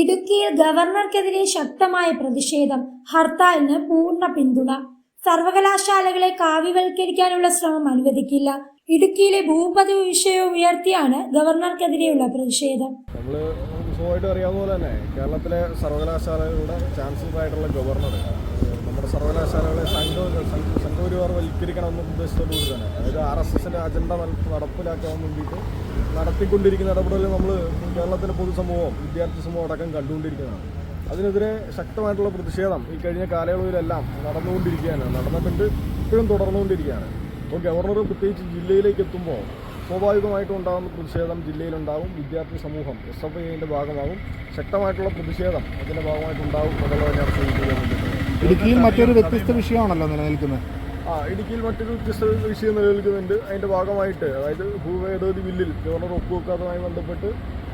ഇടുക്കിയിൽ ഗവർണർക്കെതിരെ ശക്തമായ പ്രതിഷേധം ഹർത്താലിന് പൂർണ പിന്തുണ. സർവകലാശാലകളെ കാവ്യവൽക്കരിക്കാനുള്ള ശ്രമം അനുവദിക്കില്ല. ഇടുക്കിയിലെ ഭൂപതിവ് വിഷയവും ഉയർത്തിയാണ് ഗവർണർക്കെതിരെയുള്ള പ്രതിഷേധം. നമ്മൾ അറിയാവുന്ന പോലെ തന്നെ കേരളത്തിലെ സർവകലാശാലകളുടെ ചാൻസലറായിട്ടുള്ള ഗവർണർ എന്ന ഉദ്ദേശത്തോടുകൂടി തന്നെ. അതായത് ആർ എസ് എസിന്റെ അജണ്ട നടപ്പിലാക്കാൻ വേണ്ടിയിട്ട് നടത്തിക്കൊണ്ടിരിക്കുന്ന ഇടപെടൽ നമ്മൾ കേരളത്തിലെ പൊതുസമൂഹം വിദ്യാർത്ഥി സമൂഹം അടക്കം കണ്ടുകൊണ്ടിരിക്കുന്നതാണ്. അതിനെതിരെ ശക്തമായിട്ടുള്ള പ്രതിഷേധം ഈ കഴിഞ്ഞ കാലയളവിലെല്ലാം നടന്നുകൊണ്ടിരിക്കുകയാണ്. നടന്നിട്ടുണ്ട് ഇപ്പോഴും തുടർന്നുകൊണ്ടിരിക്കുകയാണ്. അപ്പോൾ ഗവർണർ പ്രത്യേകിച്ച് ജില്ലയിലേക്ക് എത്തുമ്പോൾ സ്വാഭാവികമായിട്ടും ഉണ്ടാകുന്ന പ്രതിഷേധം ജില്ലയിലുണ്ടാവും വിദ്യാർത്ഥി സമൂഹം എസ് എഫ് ഐന്റെ ഭാഗമാകും. ശക്തമായിട്ടുള്ള പ്രതിഷേധം അതിന്റെ ഭാഗമായിട്ടുണ്ടാവും എന്നുള്ളത് ഞാൻ ഇടുക്കിയിൽ മറ്റൊരു വ്യത്യസ്ത വിഷയമാണല്ലോ നിലനിൽക്കുന്നത്. ആ ഇടുക്കിയിൽ മറ്റൊരു വ്യത്യസ്ത വിഷയം നിലനിൽക്കുന്നുണ്ട്. അതിന്റെ ഭാഗമായിട്ട് അതായത് ഭൂഭേദഗതി ബില്ലിൽ ഗവർണർ ഒപ്പുവെക്കാത്തതുമായി ബന്ധപ്പെട്ട്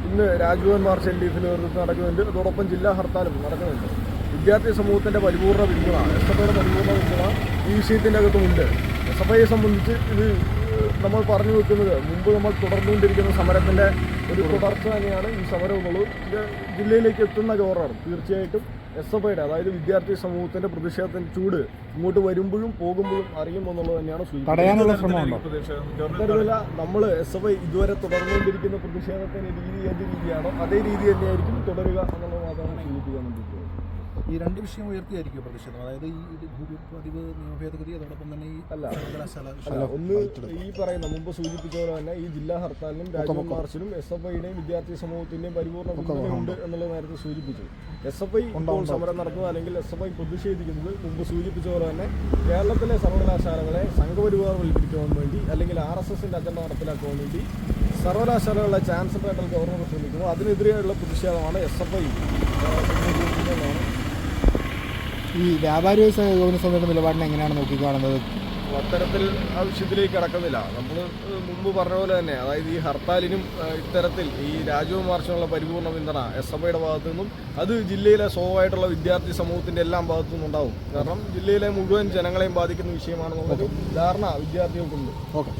ഇന്ന് രാജ്ഭവൻ മാർച്ച് എൽ ഡി എഫിൽ നേതൃത്വം നടക്കുന്നുണ്ട്. അതോടൊപ്പം ജില്ലാ ഹർത്താലും നടക്കുന്നുണ്ട്. വിദ്യാർത്ഥി സമൂഹത്തിന്റെ പരിപൂർണ പിന്തുണ എസ് എഫ് ഐയുടെ പരിപൂർണ പിന്തുണ ഈ വിഷയത്തിന്റെ അകത്തുമുണ്ട്. എസ് എഫ് ഐയെ സംബന്ധിച്ച് ഇത് നമ്മൾ പറഞ്ഞു വെക്കുന്നത് മുമ്പ് നമ്മൾ തുടർന്നുകൊണ്ടിരിക്കുന്ന സമരത്തിന്റെ ഒരു തുടർച്ച തന്നെയാണ് ഈ സമരം എന്നുള്ളത് ഇത് ജില്ലയിലേക്ക് എത്തുന്ന ഗവർണർ തീർച്ചയായിട്ടും എസ് എഫ് ഐയുടെ അതായത് വിദ്യാർത്ഥി സമൂഹത്തിന്റെ പ്രതിഷേധത്തിന്റെ ചൂട് ഇങ്ങോട്ട് വരുമ്പോഴും പോകുമ്പോഴും അറിയും എന്നുള്ളത് തന്നെയാണ് സൂചിപ്പിക്കുന്നത്. തടയാനുള്ള ശ്രമമുണ്ടോ? നമ്മൾ എസ് എഫ് ഐ ഇതുവരെ തുടർന്നുകൊണ്ടിരിക്കുന്ന പ്രതിഷേധത്തിന്റെ രീതി ഏത് രീതിയാണോ അതേ രീതി തന്നെയായിരിക്കും തുടരുക എന്നുള്ളത് മാത്രമാണ് സൂചിപ്പിക്കാൻ വേണ്ടിയിട്ട്. ഈ രണ്ട് വിഷയം ഉയർത്തിയായിരിക്കും പ്രതിഷേധം? അതായത് ഈ ഭൂപതിവ് നിയമഭേദഗതി അതോടൊപ്പം തന്നെ ഈ അല്ല. സർവകലാശാല അല്ല ഒന്ന് ഈ പറയുന്ന മുമ്പ് സൂചിപ്പിച്ച പോലെ തന്നെ ഈ ജില്ലാ ഹർത്താലിനും രാജ്യം മാർച്ചിലും എസ് എഫ് ഐയുടെയും വിദ്യാർത്ഥി സമൂഹത്തിന്റെയും പരിപൂർണ പിന്തുണയുണ്ട് എന്നുള്ളത് നേരത്തെ സൂചിപ്പിച്ചു. എസ് എഫ് ഐ ഇപ്പോൾ സമരം നടത്തുന്നത് അല്ലെങ്കിൽ എസ് എഫ് ഐ പ്രതിഷേധിക്കുന്നത് മുമ്പ് സൂചിപ്പിച്ച പോലെ തന്നെ കേരളത്തിലെ സർവകലാശാലകളെ സംഘപരിവാർവൽക്കരിക്കാൻ വേണ്ടി അല്ലെങ്കിൽ ആർ എസ് എസിന്റെ അജണ്ട നടപ്പിലാക്കാൻ വേണ്ടി സർവകലാശാലകളുടെ ചാൻസലറായിട്ടുള്ള ഗവർണർ ശ്രമിക്കുന്നു. അതിനെതിരെയുള്ള പ്രതിഷേധമാണ് എസ് എഫ് ഐ. ഈ വ്യാപാരി സമിതിയുടെ നിലപാടിനെ എങ്ങനെയാണ് നോക്കിക്കാണുന്നത് അത്തരത്തിൽ ആ വിഷയത്തിലേക്ക് കടക്കുന്നില്ല. നമ്മൾ മുമ്പ് പറഞ്ഞ പോലെ തന്നെ അതായത് ഈ ഹർത്താലിനും ഇത്തരത്തിൽ ഈ രാജ്യവും മാർച്ചിനുള്ള പരിപൂർണ പിന്തുണ എസ് എഫ് ഐയുടെ ഭാഗത്തു നിന്നും അത് ജില്ലയിലെ സ്വഭാവമായിട്ടുള്ള വിദ്യാർത്ഥി സമൂഹത്തിന്റെ എല്ലാം ഭാഗത്തു നിന്നും ഉണ്ടാവും കാരണം ജില്ലയിലെ മുഴുവൻ ജനങ്ങളെയും ബാധിക്കുന്ന വിഷയമാണെന്നുള്ളൊരു ധാരണ വിദ്യാർത്ഥികൾക്കുണ്ട്. ഓക്കെ.